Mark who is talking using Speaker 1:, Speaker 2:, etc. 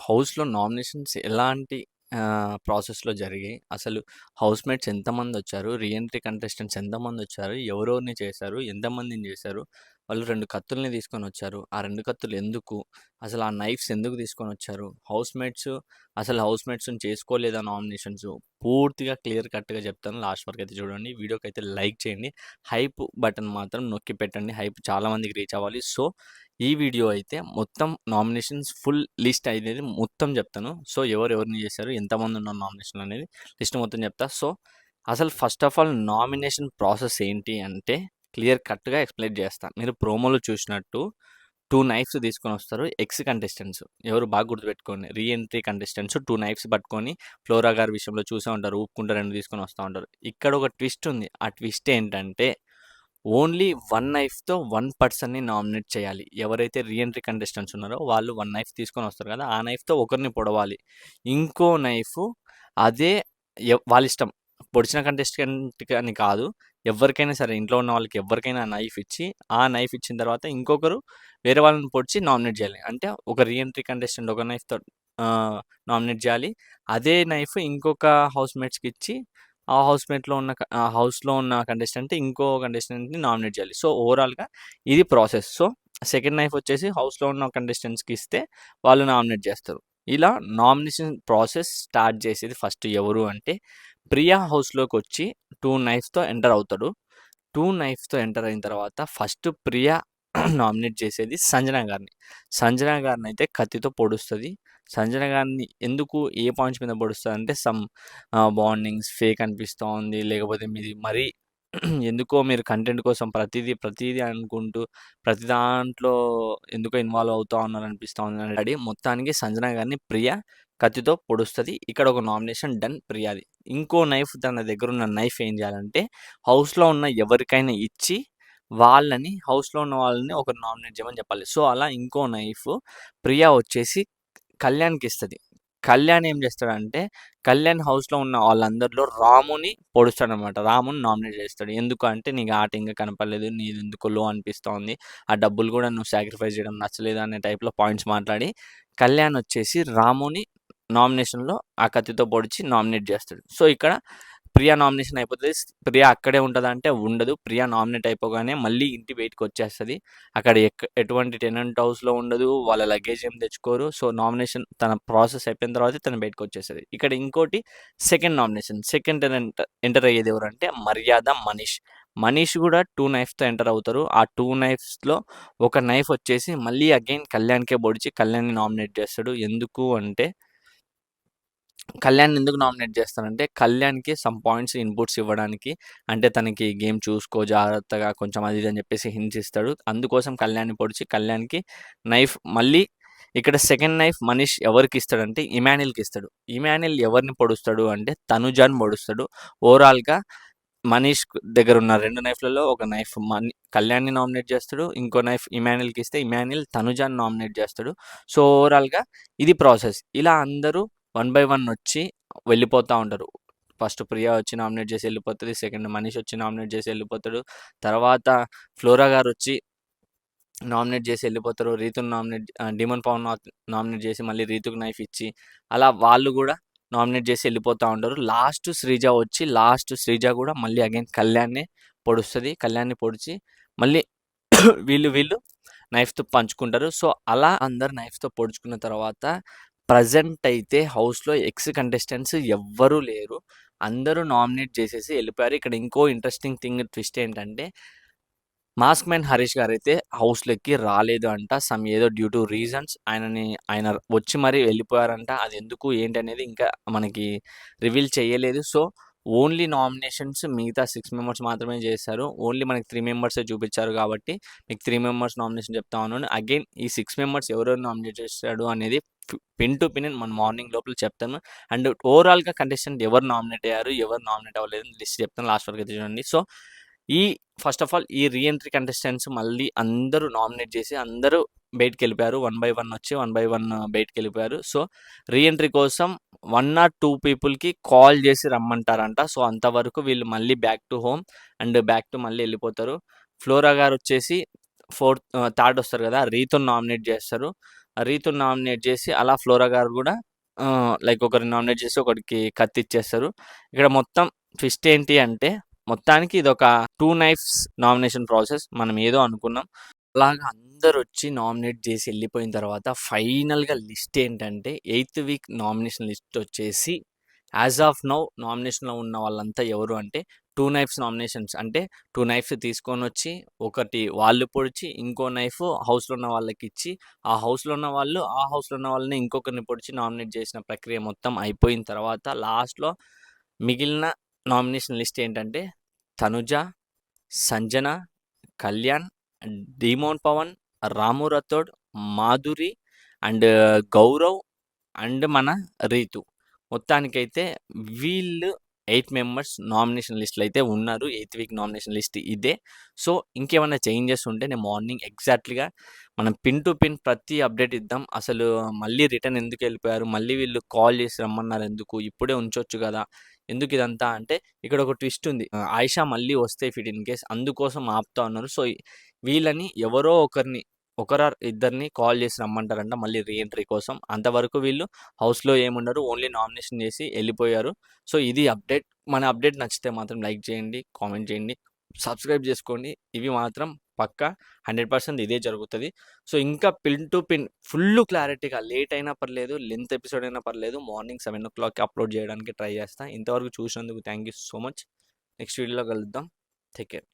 Speaker 1: హౌస్‌లో నామినేషన్స్ ఎలాంటి ప్రాసెస్‌లో జరిగాయి? అసలు హౌస్‌మేట్స్ ఎంతమంది వచ్చారు రీఎంట్రీ కంటెస్టెంట్స్ ఎంతమందొచ్చారు? ఎవరెవరిని చేశారు? ఎంతమందిని చేశారు? వాళ్ళు రెండు కత్తుల్ని తీసుకొనొచ్చారు. ఆ రెండు కత్తులు ఎందుకు? అసలు ఆ నైఫ్స్ ఎందుకు తీసుకొని వచ్చారు హౌస్‌మేట్స్ అసలు హౌస్‌మేట్స్‌ని చేసుకోలేదా నామినేషన్స్? పూర్తిగా క్లియర్ కట్‌గా చెప్తాను. లాస్ట్ వరకైతే చూడండి. వీడియోకైతే లైక్ చేయండి. హైప్ బటన్ మాత్రం నొక్కి పెట్టండి. హైప్ చాలామందికి రీచ్ అవ్వాలి. సో, ఈ వీడియో అయితే మొత్తం నామినేషన్స్ ఫుల్ లిస్ట్ అనేది మొత్తం చెప్తాను. సో, ఎవరెవరిని చేశారు? ఎంతమంది ఉన్నారు నామినేషన్ అనేది లిస్ట్ మొత్తం చెప్తా. సో, అసలు first of all nomination process ఏంటి అంటే క్లియర్ కట్‌గా ఎక్స్‌ప్లెయిన్ చేస్తా. మీరు ప్రోమోలో చూసినట్టు టూ నైఫ్స్ తీసుకొనొస్తారు. ఎక్స్ కంటెస్టెంట్స్ ఎవరు బాగా గుర్తుపెట్టుకోండి. రీ ఎంట్రీ కంటెస్టెంట్స్ టూ నైఫ్స్ పట్టుకొని ఫ్లోరా గారి విషయంలో చూసే ఉంటారు. ఊపుకుంటూ రెండు తీసుకొని వస్తూ ఉంటారు. ఇక్కడ ఒక ట్విస్ట్ ఉంది. ఆ ట్విస్ట్ ఏంటంటే ఓన్లీ వన్ నైఫ్‌తో వన్ పర్సన్‌ని నామినేట్ చేయాలి. ఎవరైతే రీఎంట్రీ కంటెస్టెంట్స్ ఉన్నారో వాళ్ళు వన్ నైఫ్ తీసుకొని వస్తారు కదా! ఆ నైఫ్‌తో ఒకరిని పొడవాలి. ఇంకో నైఫ్ అదే వాళ్ళ ఇష్టం పొడిచిన కంటెస్టెంట్ అని కాదు. ఎవరికైనా సరే ఇంట్లో ఉన్న వాళ్ళకి ఎవరికైనా నైఫ్ ఇచ్చి, ఆ నైఫ్ ఇచ్చిన తర్వాత ఇంకొకరు వేరే వాళ్ళని పొడిచి నామినేట్ చేయాలి. అంటే ఒక రీఎంట్రీ కంటెస్టెంట్ ఒక నైఫ్‌తో నామినేట్ చేయాలి. అదే నైఫ్ ఇంకొక హౌస్‌మేట్స్‌కి ఇచ్చి ఆ హౌస్‌మేట్‌లో ఉన్న ఆ హౌస్‌లో ఉన్న కంటెస్టెంట్ ఇంకో కంటెస్టెంట్‌ని నామినేట్ చేయాలి. సో, ఓవరాల్‌గా ఇది ప్రాసెస్. సో, సెకండ్ నైఫ్ వచ్చేసి హౌస్‌లో ఉన్న కంటెస్టెంట్స్‌కి ఇస్తే వాళ్ళు నామినేట్ చేస్తారు. ఇలా నామినేషన్ ప్రాసెస్ స్టార్ట్ చేసేది ఫస్ట్ ఎవరు అంటే ప్రియా హౌస్లోకి వచ్చి టూ నైఫ్స్‌తో ఎంటర్ అవుతాడు. టూ నైఫ్స్‌తో ఎంటర్ అయిన తర్వాత ఫస్ట్ ప్రియా నామినేట్ చేసేది సంజన గారిని. సంజన అయితే కత్తితో పొడుస్తుంది సంజన గారిని ఎందుకు ఏ పాయింట్స్ మీద పడుస్తారంటే సమ్ బాండింగ్స్ ఫేక్ అనిపిస్తూ ఉంది. లేకపోతే మీది మరీ ఎందుకో మీరు కంటెంట్ కోసం ప్రతిదీ ప్రతిదీ అనుకుంటూ ప్రతి దాంట్లో ఎందుకో ఇన్వాల్వ్ అవుతా ఉన్నారనిపిస్తా ఉంది రెడీ మొత్తానికి సంజన గారిని ప్రియా కత్తితో పొడుస్తుంది ఇక్కడ ఒక నామినేషన్ డన్ ప్రియాది. ఇంకో నైఫ్ తన దగ్గర ఉన్న నైఫ్ ఏం చేయాలంటే హౌస్‌లో ఉన్న ఎవరికైనా ఇచ్చి వాళ్ళని హౌస్‌లో ఉన్న వాళ్ళని ఒక నామినేట్ చేయమని చెప్పాలి. సో, అలా ఇంకో నైఫ్ ప్రియా వచ్చేసి కళ్యాణ్కి ఇస్తుంది కళ్యాణ్ ఏం చేస్తాడంటే కళ్యాణ్ హౌస్‌లో ఉన్న వాళ్ళందరిలో రాముని పొడుస్తాడనమాట. రాముని నామినేట్ చేస్తాడు. ఎందుకు అంటే నీకు ఆట ఇంకా కనపడలేదు. నీదెందుకో లో అనిపిస్తోంది ఆ డబ్బులు కూడా నువ్వు సాక్రిఫైస్ చేయడం నచ్చలేదు అనే టైప్‌లో పాయింట్స్ మాట్లాడి కళ్యాణ్ వచ్చేసి రాముని నామినేషన్‌లో ఆ కత్తితో పొడిచి నామినేట్ చేస్తాడు. సో, ఇక్కడ ప్రియా నామినేషన్ అయిపోతుంది ప్రియా అక్కడే ఉంటదా అంటే ఉండదు. ప్రియా నామినేట్ అయిపోగానే మళ్ళీ ఇంటి బయటికొచ్చేస్తది. అక్కడ ఎక్ ఎటువంటి టెనెంట్ హౌస్‌లో ఉండదు. వాళ్ళ లగేజ్ ఏం తెచ్చుకోరు. సో, నామినేషన్ తన ప్రాసెస్ అయిపోయిన తర్వాతే తను వచ్చేస్తుంది ఇక్కడ ఇంకోటి second nomination. Second tenant enter అయ్యేది ఎవరంటే మర్యాద, మనీష్. మనీష్ కూడా టూ నైఫ్స్‌తో ఎంటర్ అవుతారు. ఆ టూ నైఫ్స్‌లో ఒక నైఫ్ వచ్చేసి మళ్ళీ అగైన్ కళ్యాణ్‌కే పొడిచి కళ్యాణ్‌ని నామినేట్ చేస్తాడు. ఎందుకు అంటే కళ్యాణ్‌ని ఎందుకు నామినేట్ చేస్తానంటే కళ్యాణ్‌కి సమ్ పాయింట్స్ ఇన్‌పుట్స్ ఇవ్వడానికి అంటే తనకి గేమ్ చూసుకో జాగ్రత్తగా కొంచెం అది ఇది అని చెప్పేసి హింట్స్ ఇస్తాడు. అందుకోసం కళ్యాణ్‌ని పొడిచి కళ్యాణ్‌కి నైఫ్ మళ్ళీ ఇక్కడ సెకండ్ నైఫ్ మనీష్ ఎవరికి ఇస్తాడంటే ఇమానిల్కి ఇస్తాడు. ఇమానిల్ ఎవరిని పొడుస్తాడు అంటే తనుజాన్ పొడుస్తాడు. ఓవరాల్‌గా మనీష్ దగ్గర ఉన్న రెండు నైఫ్‌లలో ఒక నైఫ్ మని కళ్యాణ్‌ని నామినేట్ చేస్తాడు. ఇంకో నైఫ్ ఇమానిల్కి ఇస్తే ఇమానిల్ తనుజాన్ నామినేట్ చేస్తాడు. సో, ఓవరాల్‌గా ఇది ప్రాసెస్. ఇలా అందరూ వన్ బై వన్ వచ్చి వెళ్ళిపోతూ ఉంటారు. ఫస్ట్ ప్రియా వచ్చి నామినేట్ చేసి వెళ్ళిపోతుంది సెకండ్ మనీష్ వచ్చి నామినేట్ చేసి వెళ్ళిపోతాడు. తర్వాత ఫ్లోరా గారు వచ్చి నామినేట్ చేసి వెళ్ళిపోతారు. రీతును నామినేట్ డిమన్ పవన్ నా నామినేట్ చేసి మళ్ళీ రీతుకు నైఫ్ ఇచ్చి అలా వాళ్ళు కూడా నామినేట్ చేసి వెళ్ళిపోతూ ఉంటారు. లాస్ట్ శ్రీజ వచ్చి లాస్ట్ శ్రీజ కూడా మళ్ళీ అగైన్ కళ్యాణ్‌నే పొడుస్తుంది కళ్యాణ్‌ని పొడిచి మళ్ళీ వీళ్ళు వీళ్ళు నైఫ్‌తో పంచుకుంటారు. సో, అలా అందరు నైఫ్‌తో పొడుచుకున్న తర్వాత ప్రజెంట్ అయితే హౌస్‌లో ఎక్స్ కంటెస్టెంట్స్ ఎవ్వరూ లేరు. అందరూ నామినేట్ చేసేసి వెళ్ళిపోయారు. ఇక్కడ ఇంకో ఇంట్రెస్టింగ్ థింగ్ ట్విస్ట్ ఏంటంటే మాస్క్ మ్యాన్ హరీష్ గారైతే హౌస్‌లోకి రాలేదు అంట. సమ్ ఏదో డ్యూ టు రీజన్స్ ఆయనని ఆయన వచ్చి మరీ వెళ్ళిపోయారంట. అది ఎందుకు ఏంటి అనేది ఇంకా మనకి రివీల్ చేయలేదు. సో, ఓన్లీ నామినేషన్స్ మిగతా సిక్స్ మెంబర్స్ మాత్రమే చేశారు. ఓన్లీ మనకి త్రీ మెంబర్సే చూపించారు కాబట్టి మీకు త్రీ మెంబర్స్ నామినేషన్ చెప్తా ఉన్నాను. అగైన్ ఈ సిక్స్ మెంబర్స్ ఎవరెవరు నామినేట్ చేశాడు అనేది పిన్ టు పిన్ మన మార్నింగ్ లోపల చెప్తాను. అండ్ ఓవరాల్‌గా కంటెస్టెంట్ ఎవరు నామినేట్ అయ్యారు, ఎవరు నామినేట్ అవ్వలేదు లిస్ట్ చెప్తాను. లాస్ట్ వరకు అయితే చూడండి. సో, ఈ ఫస్ట్ ఆఫ్ ఆల్ ఈ రీ ఎంట్రీ కంటెస్టెంట్స్ మళ్ళీ అందరూ నామినేట్ చేసి అందరూ బయటికెళ్ళిపోయారు. వన్ బై వన్ వచ్చి వన్ బై వన్ బయటికెళ్ళిపోయారు. సో, రీ ఎంట్రీ కోసం వన్ ఆర్ టూ పీపుల్‌కి కాల్ చేసి రమ్మంటారంట. సో, అంతవరకు వీళ్ళు మళ్ళీ back to home and back to మళ్ళీ వెళ్ళిపోతారు. ఫ్లోరా గారు వచ్చేసి ఫోర్త్ థర్డ్ వస్తారు కదా! రీతో నామినేట్ చేస్తారు. రీతుని నామినేట్ చేసి అలా ఫ్లోరా గారు కూడా లైక్ ఒకరిని నామినేట్ చేసి ఒకరికి కత్తి ఇచ్చేస్తారు. ఇక్కడ మొత్తం ట్విస్ట్ ఏంటి అంటే మొత్తానికి ఇది ఒక టూ నైఫ్స్ నామినేషన్ ప్రాసెస్ మనం ఏదో అనుకున్నాం. అలాగా అందరు వచ్చి నామినేట్ చేసి వెళ్ళిపోయిన తర్వాత ఫైనల్గా లిస్ట్ ఏంటంటే ఎయిత్ వీక్ నామినేషన్ లిస్ట్ వచ్చేసి యాజ్ ఆఫ్ నౌ నామినేషన్లో ఉన్న వాళ్ళంతా ఎవరు అంటే టూ నైఫ్స్ నామినేషన్స్. అంటే టూ నైఫ్స్ తీసుకొని వచ్చి ఒకటి వాళ్ళు పొడిచి ఇంకో నైఫ్ హౌస్లో ఉన్న వాళ్ళకి ఇచ్చి ఆ హౌస్లో ఉన్న వాళ్ళు ఆ హౌస్లో ఉన్న వాళ్ళని ఇంకొకరిని పొడిచి నామినేట్ చేసిన ప్రక్రియ మొత్తం అయిపోయిన తర్వాత లాస్ట్లో మిగిలిన నామినేషన్ లిస్ట్ ఏంటంటే Tanuja Sanjana Kalyan demon Pavan Ramu Rathod Madhuri and Gaurav and మన రీతు. మొత్తానికైతే వీళ్ళు ఎయిట్ మెంబర్స్ నామినేషన్ లిస్ట్లో అయితే ఉన్నారు. ఎయిత్ వీక్ నామినేషన్ లిస్ట్ ఇదే. సో ఇంకేమైనా చేంజెస్ ఉంటే నేను మార్నింగ్ ఎగ్జాక్ట్లీగా మనం పిన్ టు పిన్ ప్రతి అప్డేట్ ఇద్దాం. అసలు మళ్ళీ రిటర్న్ ఎందుకు వెళ్ళిపోయారు? మళ్ళీ వీళ్ళు కాల్ చేసి రమ్మన్నారు ఎందుకు? ఇప్పుడే ఉంచొచ్చు కదా? ఎందుకు ఇదంతా అంటే ఇక్కడ ఒక ట్విస్ట్ ఉంది. ఆయిషా మళ్ళీ వస్తే ఫిట్ ఇన్ కేస్ అందుకోసం ఆపుతా ఉన్నారు. సో వీళ్ళని ఎవరో ఒకరిని ఒకరు ఇద్దరిని కాల్ చేసి రమ్మంటారంట మళ్ళీ రీఎంట్రీ కోసం. అంతవరకు వీళ్ళు హౌస్లో ఏముండరు ఓన్లీ నామినేషన్ చేసి వెళ్ళిపోయారు. సో ఇది అప్డేట్. మన అప్డేట్ నచ్చితే మాత్రం లైక్ చేయండి కామెంట్ చేయండి సబ్స్క్రైబ్ చేసుకోండి. ఇవి మాత్రం పక్క హండ్రెడ్ పర్సెంట్ ఇదే జరుగుతుంది. సో ఇంకా పిన్ టు పిన్ ఫుల్ క్లారిటీగా లేట్ అయినా పర్లేదు లెంత్ ఎపిసోడ్ అయినా పర్లేదు మార్నింగ్ సెవెన్ ఓ క్లాక్కి అప్లోడ్ చేయడానికి ట్రై చేస్తాను ఇంతవరకు చూసినందుకు thank you so much. Next వీడియోలో కలుద్దాం. Take care.